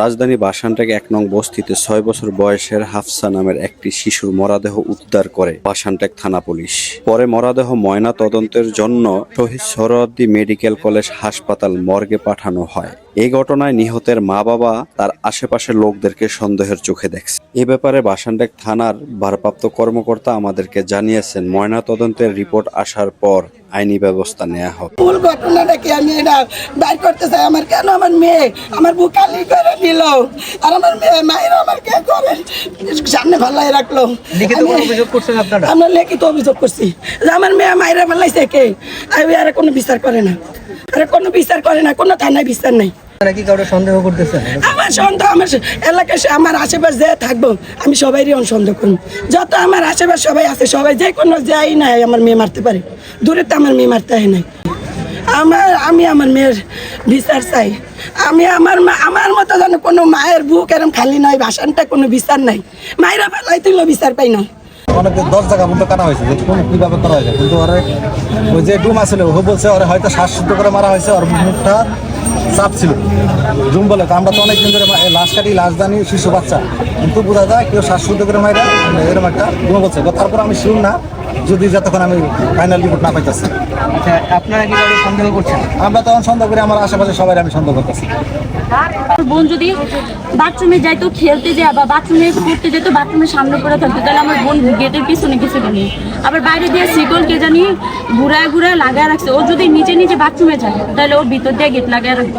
রাজধানী বাসানটাকে এক নং বস্তিতে ছয় বছর বয়সের হাফসা নামের একটি শিশুর মরাদেহ উদ্ধার করে বাসানটেক থানা পুলিশ। পরে মরাদেহ ময়না তদন্তের জন্য শহীদ সরোয়ার্দী মেডিকেল কলেজ হাসপাতাল মর্গে পাঠানো হয়। এই ঘটনায় নিহতের মা বাবা তার আশেপাশের লোকদেরকে সন্দেহের চোখে দেখছে। এ ব্যাপারে বাসানটেক থানার ভারপ্রাপ্ত কর্মকর্তা আমাদেরকে জানিয়েছেন ময়না তদন্তের রিপোর্ট আসার পর আইনি ব্যবস্থা নেওয়া হবে। মূল ঘটনাটা কি? আমি এটা বাইর করতে চাই। আমার কেন আমার মেয়ে আমার বুক খালি করে দিল? আর আমার মেয়ে মায়ের আমার কে করে? সামনে ভাল্লাই রাখল। লিখিত অভিযোগ করছেন আপনারা? আমরা লিখিত অভিযোগ করছি যে আমার মেয়ে মায়েরা ভাল্লাইছে কে? আমি আর কোনো বিচার করে না। আরে কোনো বিচার করে না কোনো থানায় বিচার নাই। আপনারা কি কাউকে সন্দেহ করতেছেন? আমার সন্দেহ আমার এলাকায় আমার আশেপাশ যে থাকব আমি সবাইরই সন্দেহ করব যত আমার আশেপাশ সবাই আছে সবাই যে কোনো যাই নাই আমার মেয়ে মারতে পারে। দূরে তো আমার মেয়ে মারতে হয় নাই। আমার আমি আমার মেয়ের বিচার চাই। আমি আমার মা- আমার মতো যেন কোনো মায়ের বুক এরম খালি নয় ভাষণটা কোনো বিচার নাই। মায়েরা ফেলাই তুলো বিচার পাই না। অনেকে দশ জায়গা পর্যন্ত কাটা হয়েছে যে কোন কীভাবে করা হয়েছে। কিন্তু ওরে ওই যে ডুম আছিল ও বলছে ওরে হয়তো শ্বাসশুদ্ধ করে মারা হয়েছে ওর মুখটা চাপ ছিল। জুম বলে তো আমরা তো অনেকদিন ধরে লাশ কাটি লাশ দানি শিশু বাচ্চা। কিন্তু বোঝা যায় কেউ শ্বাসশুদ্ধ করে মারা এরকম একটা ডুম বলছে। তারপর আমি শিউর না যদি যতক্ষণ আমি ফাইনাল রিপোর্ট না পাইতেছি। আচ্ছা আপনারা কি সন্দেহ করছেন? আমরা তখন সন্দেহ করি আমার আশেপাশে সবাই আমি সন্দেহ করতেছি। আমার বোন যদি বাথরুমে যাইতো খেলতে যায় বা বাথরুমে ঘুরতে যেত বাথরুমের সামনে পড়ে থাকতো তাহলে আমার বোন গেটের পিছনে কিছু নেই। আবার বাইরে দিয়ে শিকল কে জানি ঘুরায় ঘুরায় লাগায় রাখছে। ও যদি নিচে নিচে বাথরুমে যায় তাহলে ওর ভিতর দিয়ে গেট লাগায় রাখবে।